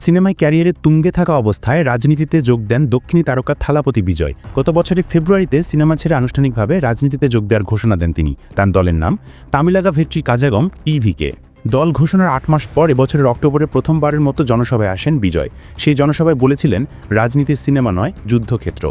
সিনেমায় ক্যারিয়ারে তুঙ্গে থাকা অবস্থায় রাজনীতিতে যোগ দেন দক্ষিণী তারকা থালাপতি বিজয়। গত বছরের ফেব্রুয়ারিতে সিনেমা ছেড়ে আনুষ্ঠানিকভাবে রাজনীতিতে যোগ দেওয়ার ঘোষণা দেন তিনি। তার দলের নাম তামিলাগা ভেট্রি কাজাগম ইভিকে দল ঘোষণার আট মাস পর এবছরের অক্টোবরে প্রথমবারের মতো জনসভায় আসেন বিজয়। সেই জনসভায় বলেছিলেন, রাজনীতির সিনেমা নয়, যুদ্ধক্ষেত্র।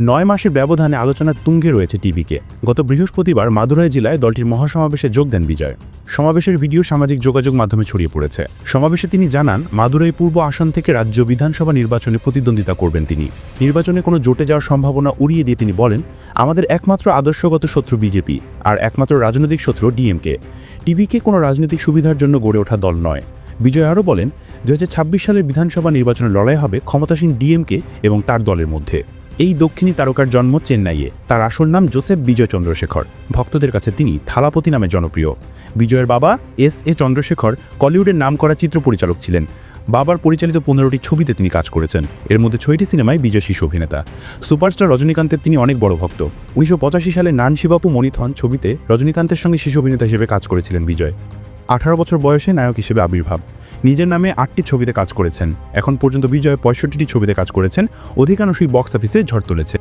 নয় মাসের ব্যবধানে আলোচনার তুঙ্গে রয়েছে টিভিকে। গত বৃহস্পতিবার মাদুরাই জেলায় দলটির মহাসমাবেশে যোগ দেন বিজয়। সমাবেশের ভিডিও সামাজিক যোগাযোগ মাধ্যমে ছড়িয়ে পড়েছে। সমাবেশে তিনি জানান, মাদুরাই পূর্ব আসন থেকে রাজ্য বিধানসভা নির্বাচনে প্রতিদ্বন্দ্বিতা করবেন তিনি। নির্বাচনে কোনো জোটে যাওয়ার সম্ভাবনা উড়িয়ে দিয়ে তিনি বলেন, আমাদের একমাত্র আদর্শগত শত্রু বিজেপি আর একমাত্র রাজনৈতিক শত্রু ডিএমকে। টিভিকে কোনো রাজনৈতিক সুবিধার জন্য গড়ে ওঠা দল নয়। বিজয় আরও বলেন দু হাজার ছাব্বিশ সালের বিধানসভা নির্বাচনের লড়াই হবে ক্ষমতাসীন ডিএমকে এবং তার দলের মধ্যে। এই দক্ষিণী তারকার জন্ম চেন্নাইয়ে। তার আসল নাম জোসেফ বিজয় চন্দ্রশেখর ভক্তদের কাছে তিনি থালাপতি নামে জনপ্রিয়। বিজয়ের বাবা এস এ চন্দ্রশেখর কলিউডের নাম করা চিত্র পরিচালক ছিলেন। বাবার পরিচালিত পনেরোটি ছবিতে তিনি কাজ করেছেন। এর মধ্যে ছয়টি সিনেমায় বিজয় শিশু অভিনেতা। সুপারস্টার রজনীকান্তের তিনি অনেক বড় ভক্ত। উনিশশো পঁচাশি সালে নান শিবাপু মণিথন ছবিতে রজনীকান্তের সঙ্গে শিশু অভিনেতা হিসেবে কাজ করেছিলেন বিজয়। আঠারো বছর বয়সে নায়ক হিসেবে আবির্ভাব। নিজের নামে আটটি ছবিতে কাজ করেছেন। এখন পর্যন্ত বিজয় পঁয়ষট্টিটি ছবিতে কাজ করেছেন। অধিকাংশই বক্স অফিসে ঝড় তুলেছে।